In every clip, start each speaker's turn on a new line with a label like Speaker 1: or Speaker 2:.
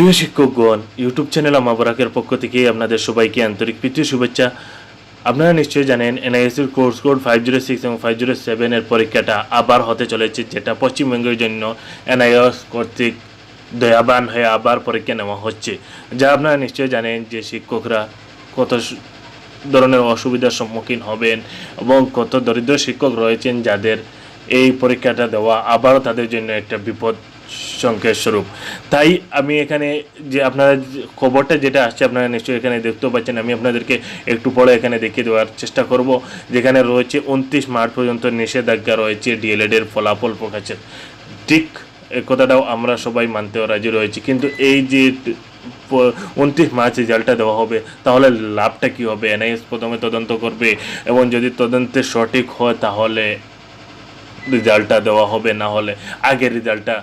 Speaker 1: প্রিয় শিক্ষকগণ YouTube channel আমাবরাকের পক্ষ থেকে আপনাদের সবাইকে আন্তরিক প্রীতি শুভেচ্ছা। আপনারা নিশ্চয়ই জানেন এনআইএসির course code five zero six এবং ফাইভ জিরো সেভেনের পরীক্ষাটা আবার হতে চলেছে, যেটা পশ্চিমবঙ্গের জন্য এনআইএস কর্তৃক দয়াবান হয়ে আবার পরীক্ষা নেওয়া হচ্ছে। যা আপনারা নিশ্চয়ই জানেন যে শিক্ষকরা কত ধরনের অসুবিধার সম্মুখীন হবেন এবং কত দরিদ্র শিক্ষক রয়েছেন যাদের এই পরীক্ষাটা দেওয়া আবারও তাদের জন্য একটা বিপদ সংকেত স্বরূপ। তাই আমি এখানে যে আপনারা খবরটা যেটা আসছে, আপনারা নিশ্চয়ই এখানে দেখতেও পাচ্ছেন। আমি আপনাদেরকে একটু পরে এখানে দেখিয়ে দেওয়ার চেষ্টা করব। যেখানে রয়েছে উনত্রিশ মার্চ পর্যন্ত নিষেধাজ্ঞা রয়েছে, ডিএলএড এর ফলাফল প্রকাশের। ঠিক কথাটাও আমরা সবাই মানতেও রাজি রয়েছি। কিন্তু এই যে উনত্রিশ মার্চ রেজাল্টটা দেওয়া হবে, তাহলে লাভটা কি হবে? এনআইএস প্রথমে তদন্ত করবে এবং যদি তদন্তে সঠিক হয়, তাহলে রেজাল্টটা দেওয়া হবে, না হলে আগের রেজাল্টটা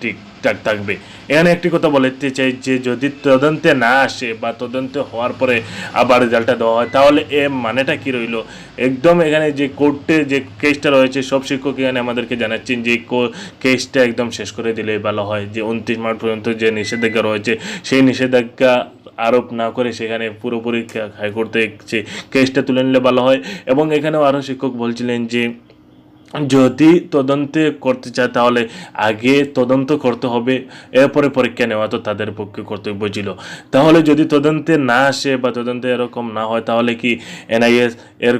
Speaker 1: ঠিকঠাক থাকবে। এখানে একটি কথা বলতে চাই যে, যদি তদন্তে না আসে বা তদন্তে হওয়ার পরে আবার রেজাল্টটা দেওয়া হয়, তাহলে এ মানেটা কি রইল? একদম এখানে যে কোর্টে যে কেসটা রয়েছে, সব শিক্ষক এখানে আমাদেরকে জানাচ্ছেন যে কেসটা একদম শেষ করে দিলে ভালো হয়। যে উনত্রিশ মার্চ পর্যন্ত যে নিষেধাজ্ঞা রয়েছে, সেই নিষেধাজ্ঞা আরোপ না করে সেখানে পুরোপুরি হাইকোর্ট কেসটা তুলে নিলে ভালো হয়। এবং এখানেও আরও শিক্ষক বলছিলেন যে যদি তদন্তে করতে চায়, তাহলে আগে তদন্ত করতে হবে। এরপরে পরীক্ষা নেওয়া তো তাদের পক্ষে কর্তব্য ছিল। তাহলে যদি তদন্তে না আসে বা তদন্তে এরকম না হয়, তাহলে কি এনআইএস এর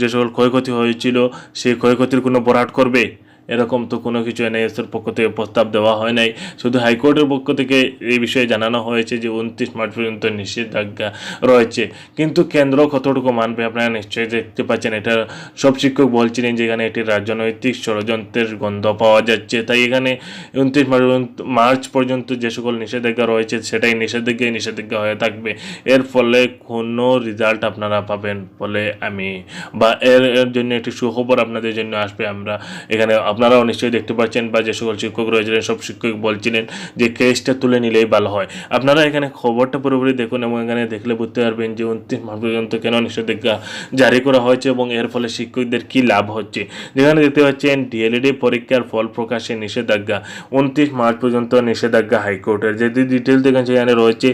Speaker 1: যে সকল ক্ষয়ক্ষতি হয়েছিল, সেই ক্ষয়ক্ষতির কোনো বরাট করবে? এরকম তো কোনো কিছু এনআইএসের পক্ষ থেকে প্রস্তাব দেওয়া হয় নাই। শুধু হাইকোর্টের পক্ষ থেকে এই বিষয়ে জানানো হয়েছে যে উনত্রিশ মার্চ পর্যন্ত নিষেধাজ্ঞা রয়েছে। কিন্তু কেন্দ্র কতটুকু মানবে আপনারা নিশ্চয়ই দেখতে পাচ্ছেন। এটা সব শিক্ষক বলছিলেন যে এখানে একটি রাজনৈতিক ষড়যন্ত্রের গন্ধ পাওয়া যাচ্ছে। তাই এখানে উনত্রিশ মার্চ পর্যন্ত- মার্চ পর্যন্ত যে সকল নিষেধাজ্ঞা রয়েছে, সেটাই নিষেধাজ্ঞায় নিষেধাজ্ঞা হয়ে থাকবে। এর ফলে কোনো রেজাল্ট আপনারা পাবেন বলে আমি বা এর জন্য একটি সুখবর আপনাদের জন্য আসবে। আমরা এখানে আপনারাও নিশ্চয়ই দেখতে পাচ্ছেন বা যে সকল শিক্ষক রয়েছিলেন, সব শিক্ষক বলছিলেন যে কেসটা তুলে নিলেই ভালো হয়। আপনারা এখানে খবরটা পুরোপুরি দেখুন এবং এখানে দেখলে বুঝতে পারবেন যে উনত্রিশ মার্চ পর্যন্ত কেন নিষেধাজ্ঞা জারি করা হয়েছে এবং এর ফলে শিক্ষকদের কি লাভ হচ্ছে। যেখানে দেখতে পাচ্ছেন ডিএলএডি পরীক্ষার ফল প্রকাশে নিষেধাজ্ঞা। উনত্রিশ মার্চ পর্যন্ত নিষেধাজ্ঞা হাইকোর্টের। যদি ডিটেল দেখেন, সেখানে রয়েছে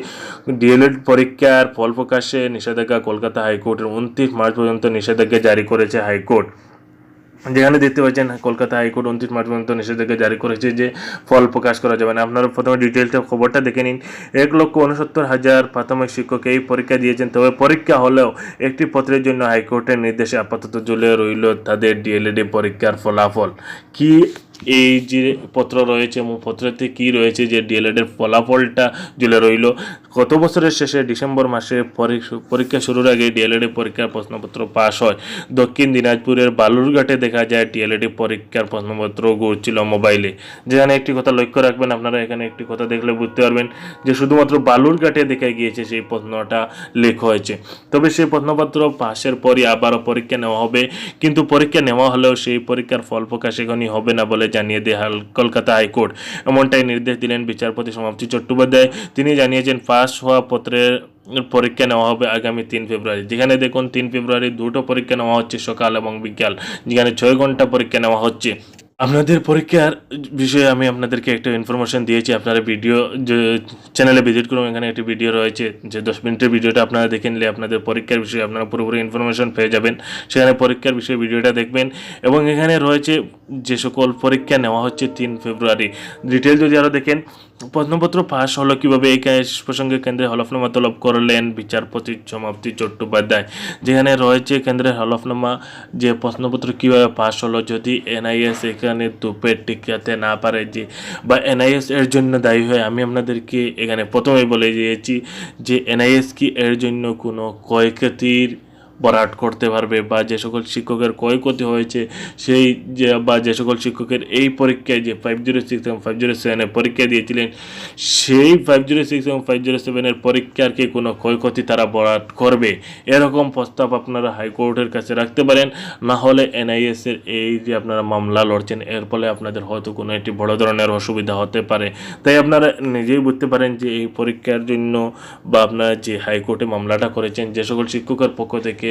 Speaker 1: ডিএলএড পরীক্ষার ফল প্রকাশে নিষেধাজ্ঞা কলকাতা হাইকোর্টের। উনত্রিশ মার্চ পর্যন্ত নিষেধাজ্ঞা জারি করেছে হাইকোর্ট। যেখানে দেখতে পাচ্ছেন কলকাতা হাইকোর্ট উনত্রিশ মার্চ পর্যন্ত নিষেধাজ্ঞা জারি করেছে যে ফল প্রকাশ করা যাবে না। আপনারা প্রথমে ডিটেলসটা খবরটা দেখে নিন। এক লক্ষ উনসত্তর হাজার প্রাথমিক শিক্ষক এই পরীক্ষা দিয়েছেন, তবে পরীক্ষা হলেও একটি পত্রের জন্য হাইকোর্টের নির্দেশে আপাতত জ্বলে রইল তাদের ডিএলএডি পরীক্ষার ফলাফল। কি এই যে পত্র রয়েছে এবং পত্রতে কি রয়েছে যে ডিএলএড এর ফলাফলটা ঝুলে রইল? গত বছরের শেষে ডিসেম্বর মাসে পরী- পরীক্ষা শুরুর আগে ডিএলএড পরীক্ষার প্রশ্নপত্র পাশ হয়। দক্ষিণ দিনাজপুরের বালুরঘাটে দেখা যায় ডিএলএডি পরীক্ষার প্রশ্নপত্র ঘুরছিল মোবাইলে। যেখানে একটি কথা লক্ষ্য রাখবেন, আপনারা এখানে একটি কথা দেখলে বুঝতে পারবেন যে শুধুমাত্র বালুরঘাটে দেখা গিয়েছে সেই প্রশ্নটা লেখ হয়েছে। তবে সেই প্রশ্নপত্র পাশের পরই আবারও পরীক্ষা নেওয়া হবে। কিন্তু পরীক্ষা নেওয়া হলেও সেই পরীক্ষার ফল প্রকাশ এখনই হবে না বলে জানিয়ে দেয় কলকাতা হাইকোর্ট। এমনটাই নির্দেশ দিলেন বিচারপতি সমাপ্তি চট্টোপাধ্যায়। তিনি জানিয়েছেন পাস হওয়া পত্রের পরীক্ষা নেওয়া হবে আগামী তিন ফেব্রুয়ারি। যেখানে দেখুন, তিন ফেব্রুয়ারি দুটো পরীক্ষা নেওয়া হচ্ছে, সকাল এবং বিকাল। যেখানে ছয় ঘণ্টা পরীক্ষা নেওয়া হচ্ছে। আপনাদের পরীক্ষার বিষয়ে আমি আপনাদেরকে একটা ইনফরমেশন দিয়েছি। আপনারা ভিডিও চ্যানেলে ভিজিট করুন, এখানে একটি ভিডিও রয়েছে। যে দশ মিনিটের ভিডিওটা আপনারা দেখে নিলে আপনাদের পরীক্ষার বিষয়ে আপনারা পুরোপুরি ইনফরমেশন পেয়ে যাবেন। সেখানে পরীক্ষার বিষয়ে ভিডিওটা দেখবেন এবং এখানে রয়েছে যে সকল পরীক্ষা নেওয়া হচ্ছে তিন ফেব্রুয়ারি। ডিটেল যদি আরও দেখেন, প্রশ্নপত্র পাশ হলো কীভাবে এই প্রসঙ্গে কেন্দ্রে হলফনামা তলব করলেন বিচারপতি সমাপ্তি চট্টোপাধ্যায়, যেখানে রয়েছে কেন্দ্রের হলফনামা যে প্রশ্নপত্র কীভাবে পাশ হলো যদি এনআইএস এখানে দুপের টিকাতে না পারে যে, বা এনআইএস এর জন্য দায়ী হয় আমি আপনাদেরকে এখানে প্রথমেই বলে দিয়েছি যে এনআইএস কি এর জন্য কোনো ক্ষয়ক্ষতির বরাট করতে পারবে বা যে সকল শিক্ষকের ক্ষয়ক্ষতি হয়েছে, সেই যে বা যে সকল শিক্ষকের এই পরীক্ষায় যে ফাইভ জিরো সিক্স এবং ফাইভ জিরো সেভেনের পরীক্ষা দিয়েছিলেন, সেই ফাইভ জিরো সিক্স এবং ফাইভ জিরো সেভেনের পরীক্ষার কি কোনো ক্ষয়ক্ষতি তারা বরাট করবে? এরকম প্রস্তাব আপনারা হাইকোর্টের কাছে রাখতে পারেন, না হলে এনআইএস এর এই যে আপনারা মামলা লড়ছেন, এর ফলে আপনাদের হয়তো কোনো একটি বড় ধরনের অসুবিধা হতে পারে। তাই আপনারা নিজেই বুঝতে পারেন যে এই পরীক্ষার জন্য বা আপনারা যে হাইকোর্টে মামলাটা করেছেন, যে সকল শিক্ষকের পক্ষ থেকে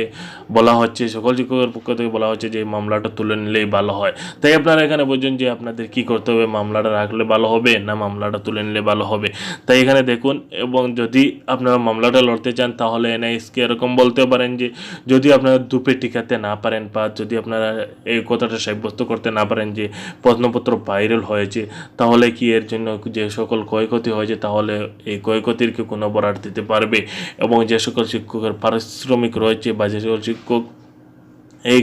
Speaker 1: বলা হচ্ছে, সকল শিক্ষকের পক্ষ থেকে বলা হচ্ছে যে মামলাটা তুলে নিলেই ভালো হয়। তাই আপনারা এখানে বোঝেন যে আপনাদের কি করতে হবে, মামলাটা রাখলে ভালো হবে না মামলাটা তুলে নিলে ভালো হবে? তাই এখানে দেখুন, এবং যদি আপনারা মামলাটা লড়তে চান, তাহলে এনআইএসকে এরকম বলতে পারেন যে, যদি আপনারা দুপে টিকাতে না পারেন বা যদি আপনারা এই কথাটা সাব্যস্ত করতে না পারেন যে, প্রশ্নপত্র ভাইরাল হয়েছে, তাহলে কি এর জন্য যে সকল ক্ষয়ক্ষতি হয়েছে, তাহলে এই ক্ষয়ক্ষতির কোনো বরাট দিতে পারবে? এবং যে সকল শিক্ষকের পারিশ্রমিক রয়েছে বা যে সকল শিক্ষক এই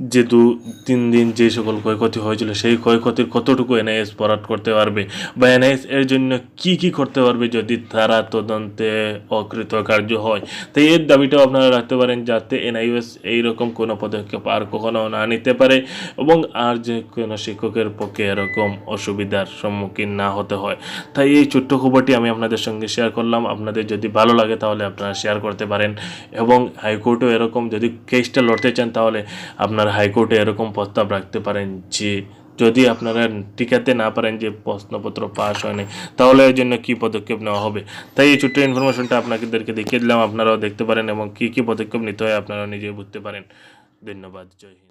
Speaker 1: যে দু, তিন দিন যে সকল ক্ষয়ক্ষতি হয়েছিল, সেই ক্ষয়ক্ষতির কতটুকু এনআইএস বরাদ করতে পারবে? বা এনআইএস এর জন্য কি কি করতে পারবে যদি তারা তদন্তে অকৃতকার্য হয়? তাই এর দাবিটাও আপনারা রাখতে পারেন যাতে এনআইএস এইরকম কোনো পদক্ষেপ আর কখনো না নিতে পারে এবং আর যে কোনো শিক্ষকের পক্ষে এরকম অসুবিধার সম্মুখীন না হতে হয়। তাই এই ছোট্ট খবরটি আমি আপনাদের সঙ্গে শেয়ার করলাম। আপনাদের যদি ভালো লাগে তাহলে আপনারা শেয়ার করতে পারেন এবং হাইকোর্টও এরকম যদি কেসটা লড়তে চান তাহলে আপনারা হাইকোর্টে এরকম প্রস্তাব রাখতে পারেন যে, যদি আপনারা টিকাতে না পারেন যে প্রশ্নপত্র পাস হয়নি, তাহলে এর জন্য কী পদক্ষেপ নেওয়া হবে? তাই এই ছোট্ট ইনফরমেশনটা আপনাদেরকে দেখিয়ে দিলাম। আপনারাও দেখতে পারেন এবং কী কী পদক্ষেপ নিতে হয় আপনারা নিজেই বুঝতে পারেন। ধন্যবাদ। জয় হিন্দ।